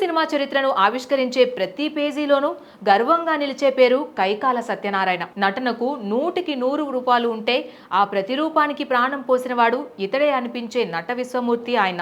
Cinema చరిత్రను ఆవిష్కరించే ప్రతి పేజీలోనూ గర్వంగా నిలిచే పేరు కైకాల సత్యనారాయణ. నటనకు నూటికి నూరు రూపాయలు ఉంటే ఆ ప్రతి రూపానికి ప్రాణం పోసినవాడు ఇతడే అనిపించే నట విశ్వమూర్తి ఆయన.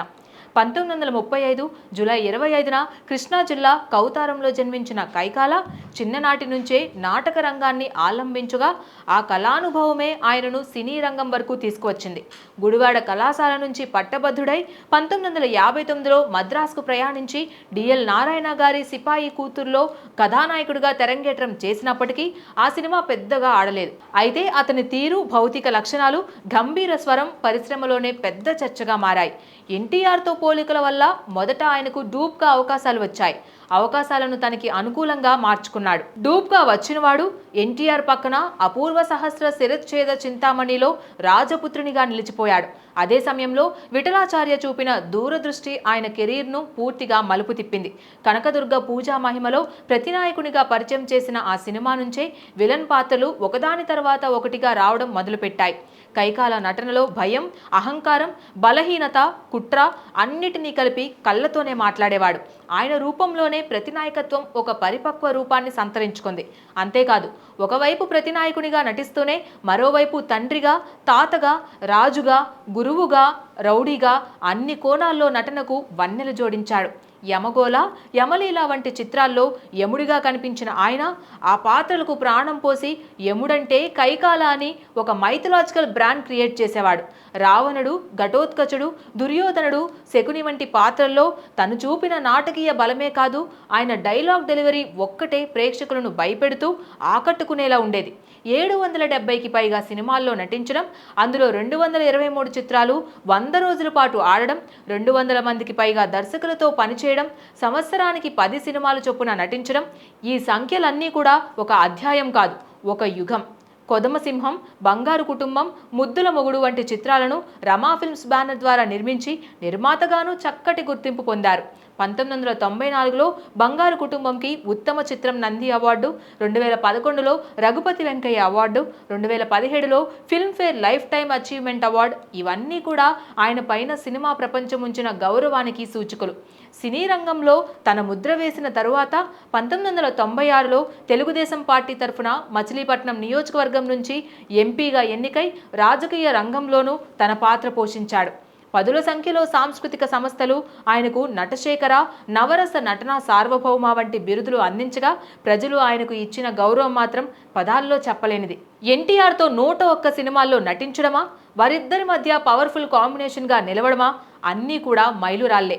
పంతొమ్మిది వందల ముప్పై ఐదు జూలై ఇరవై ఐదున కృష్ణా జిల్లా కౌతారంలో జన్మించిన కైకాల చిన్ననాటి నుంచే నాటక రంగాన్ని ఆలంబించుగా ఆ కళానుభవమే ఆయనను సినీ రంగం వరకు తీసుకువచ్చింది. గుడివాడ కళాశాల నుంచి పట్టభద్రుడై పంతొమ్మిది వందల యాభై తొమ్మిదిలో మద్రాసుకు ప్రయాణించి డిఎల్ నారాయణ గారి సిపాయి కూతుర్లో కథానాయకుడిగా తెరంగేట్రం చేసినప్పటికీ ఆ సినిమా పెద్దగా ఆడలేదు. అయితే అతని తీరు భౌతిక లక్షణాలు గంభీర స్వరం పరిశ్రమలోనే పెద్ద చర్చగా మారాయి. ఎన్టీఆర్తో పోలికల వల్ల మొదట ఆయనకు డూప్గా అవకాశాలు వచ్చాయి. అవకాశాలను తనకి అనుకూలంగా మార్చుకున్నాడు. డూప్గా వచ్చినవాడు ఎన్టీఆర్ పక్కన అపూర్వ సహస్ర శిరచ్ఛేద చింతామణిలో రాజపుత్రునిగా నిలిచిపోయాడు. అదే సమయంలో విఠలాచార్య చూపిన దూరదృష్టి ఆయన కెరీర్ను పూర్తిగా మలుపు తిప్పింది. కనకదుర్గ పూజా మహిమలో ప్రతినాయకునిగా పరిచయం చేసిన ఆ సినిమా నుంచే విలన్ పాత్రలు ఒకదాని తర్వాత ఒకటిగా రావడం మొదలుపెట్టాయి. కైకాల నటనలో భయం అహంకారం బలహీనత కుట్ర అన్నిటినీ కలిపి కళ్ళతోనే మాట్లాడేవాడు. ఆయన రూపంలోనే ప్రతినాయకత్వం ఒక పరిపక్వ రూపాన్ని సంతరించుకుంది. అంతేకాదు ఒకవైపు ప్రతినాయకునిగా నటిస్తూనే మరోవైపు తండ్రిగా తాతగా రాజుగా గురువుగా రౌడీగా అన్ని కోణాల్లో నటనకు వన్నెలు జోడించాడు. యమగోళ యమలీల వంటి చిత్రాల్లో యముడిగా కనిపించిన ఆయన ఆ పాత్రలకు ప్రాణం పోసి యముడంటే కైకాల అని ఒక మైథలాజికల్ బ్రాండ్ క్రియేట్ చేసేవాడు. రావణుడు ఘటోత్కచుడు దుర్యోధనుడు శకుని వంటి పాత్రల్లో తను చూపిన నాటకీయ బలమే కాదు ఆయన డైలాగ్ డెలివరీ ఒక్కటే ప్రేక్షకులను భయపెడుతూ ఆకట్టుకునేలా ఉండేది. ఏడు వందల డెబ్బైకి పైగా సినిమాల్లో నటించడం అందులో రెండు వందల ఇరవై మూడు చిత్రాలు వంద రోజుల పాటు ఆడడం రెండు వందల మందికి పైగా దర్శకులతో చేయడం సంవత్సరానికి పది సినిమాలు చొప్పున నటించడం ఈ సంఖ్యలన్నీ కూడా ఒక అధ్యాయం కాదు ఒక యుగం. కొదమసింహం బంగారు కుటుంబం ముద్దుల మొగుడు వంటి చిత్రాలను రమా ఫిల్మ్స్ బ్యానర్ ద్వారా నిర్మించి నిర్మాతగాను చక్కటి గుర్తింపు పొందారు. పంతొమ్మిది వందల తొంభై నాలుగులో బంగారు కుటుంబంకి ఉత్తమ చిత్రం నంది అవార్డు రెండు వేల పదకొండులో రఘుపతి వెంకయ్య అవార్డు రెండు వేల పదిహేడులో Filmfare lifetime achievement award ఇవన్నీ కూడా ఆయన పైన సినిమా ప్రపంచం ఉంచిన గౌరవానికి సూచికలు. సినీ రంగంలో తన ముద్ర వేసిన తరువాత పంతొమ్మిది వందల తొంభై ఆరులో తెలుగుదేశం పార్టీ తరఫున మచిలీపట్నం నియోజకవర్గం నుంచి ఎంపీగా ఎన్నికై రాజకీయ రంగంలోనూ తన పాత్ర పోషించాడు. పదుల సంఖ్యలో సాంస్కృతిక సంస్థలు ఆయనకు నటశేఖర నవరస నటన సార్వభౌమ వంటి బిరుదులు అందించగా ప్రజలు ఆయనకు ఇచ్చిన గౌరవం మాత్రం పదాల్లో చెప్పలేనిది. ఎన్టీఆర్తో నూట ఒక్క సినిమాల్లో నటించడమా? వారిద్దరి మధ్య పవర్ఫుల్ కాంబినేషన్గా నిలవడమా? అన్నీ కూడా మైలురాళ్ళే.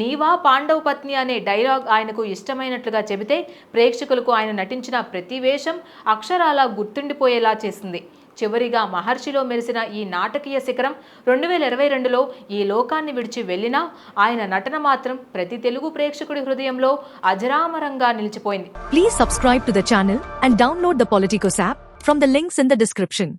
నీవా పాండవ పత్ని అనే డైలాగ్ ఆయనకు ఇష్టమైనట్లుగా చెబితే ప్రేక్షకులకు ఆయన నటించిన ప్రతి వేషం అక్షరాల గుర్తుండిపోయేలా చేసింది. చివరిగా మహర్షిలో మెరిసిన ఈ నాటకీయ శిఖరం రెండు వేల ఇరవై రెండులో ఈ లోకాన్ని విడిచి వెళ్ళినా ఆయన నటన మాత్రం ప్రతి తెలుగు ప్రేక్షకుడి హృదయంలో అజరామరంగా నిలిచిపోయింది. Please subscribe to the channel and download the Politicos app from the links in the description